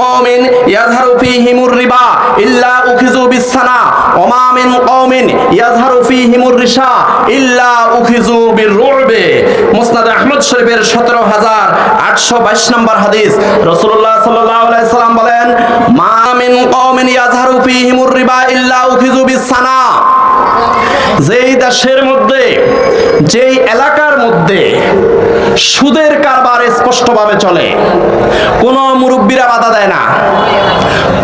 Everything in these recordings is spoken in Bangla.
কওমিন ইয়াযহারু ফীহিমুর রিবা ইল্লা উখিযু বিসসানা, ওয়া মা মিন কওমিন ইয়াযহারু ফীহিমুর রিশা ইল্লা উখিযু বিররুবে। মুসনাদ আহমদ শরীফের 17822 নম্বর হাদিস। রাসূলুল্লাহ সাল্লাল্লাহু আলাইহি সাল্লাম বলেন, মা মিন কওমিন ইয়াযহারু ফীহিমুর রিবা ইল্লা উখিযু বিসসানা। যেই দেশের মধ্যে, যেই এলাকার মধ্যে সুদের কারবার স্পষ্টভাবে চলে। কোনো মুরব্বীরা বাধা দেয় না।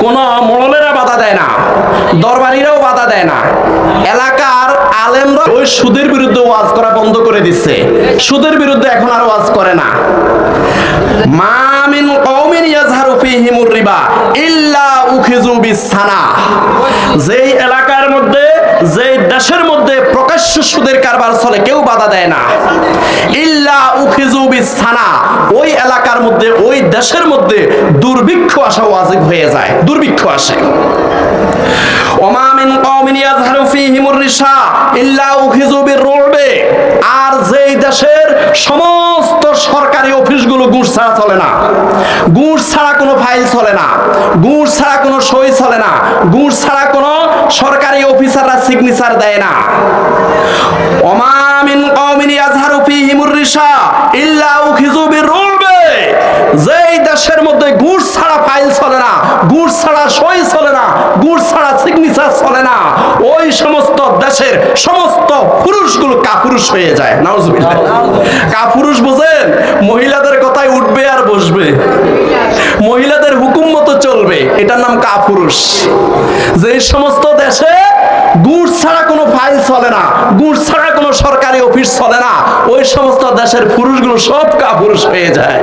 কোনো মোড়লেরা বাধা দেয় না। দরবারিরাও বাধা দেয় না। এলাকার আলেমরা ওই সুদের বিরুদ্ধে ওয়াজ করা বন্ধ করে দিচ্ছে। সুদের বিরুদ্ধে এখন আর ওয়াজ করে না। মামিন কওমিন ইয়াজহারু ফীহিমুর রিবা ইল্লা উখিযু বিসানা যেই এলাকার মধ্যে, যেই দেশের মধ্যে প্রকাশ্য সুদের কারবার চলে, কেউ বাধা দেয় না। ইল্লা ওই এলাকার মধ্যে, ওই দেশের মধ্যে দুর্ভিক্ষ আসা ওয়াজিব হয়ে যায়, দুর্ভিক্ষ আসে। ওমা মিন কওমিন রিশা, ইল্লা উখিযু বিররুবে আর যেই দেশের সমস্ত সরকারি অফিসগুলো ঘুষ ছাড়া চলে না ঘুষ ছাড়া কোনো ফাইল চলে না ঘুষ ছাড়া কোনো সই চলে না ঘুষ ছাড়া কোনো সরকারি অফিসাররা সিগনেচার দেয় না। ওমা মিন কওমিন ফীহিমুর দেশের সমস্ত পুরুষগুলো কাপুরুষ হয়ে যায়। নাউজুবিল্লাহ। কাপুরুষ বোঝেন, মহিলাদের কথায় উঠবে আর বসবে। মহিলাদের হুকুম মতো চলবে। এটার নাম কাপুরুষ। যে সমস্ত দেশে গুড় ছাড়া কোনো ফাইল চলে না, গুড় ছাড়া কোনো সরকারি অফিস চলে না, ওই সমস্ত দেশের পুরুষগুলো সব কাপুরুষ হয়ে যায়।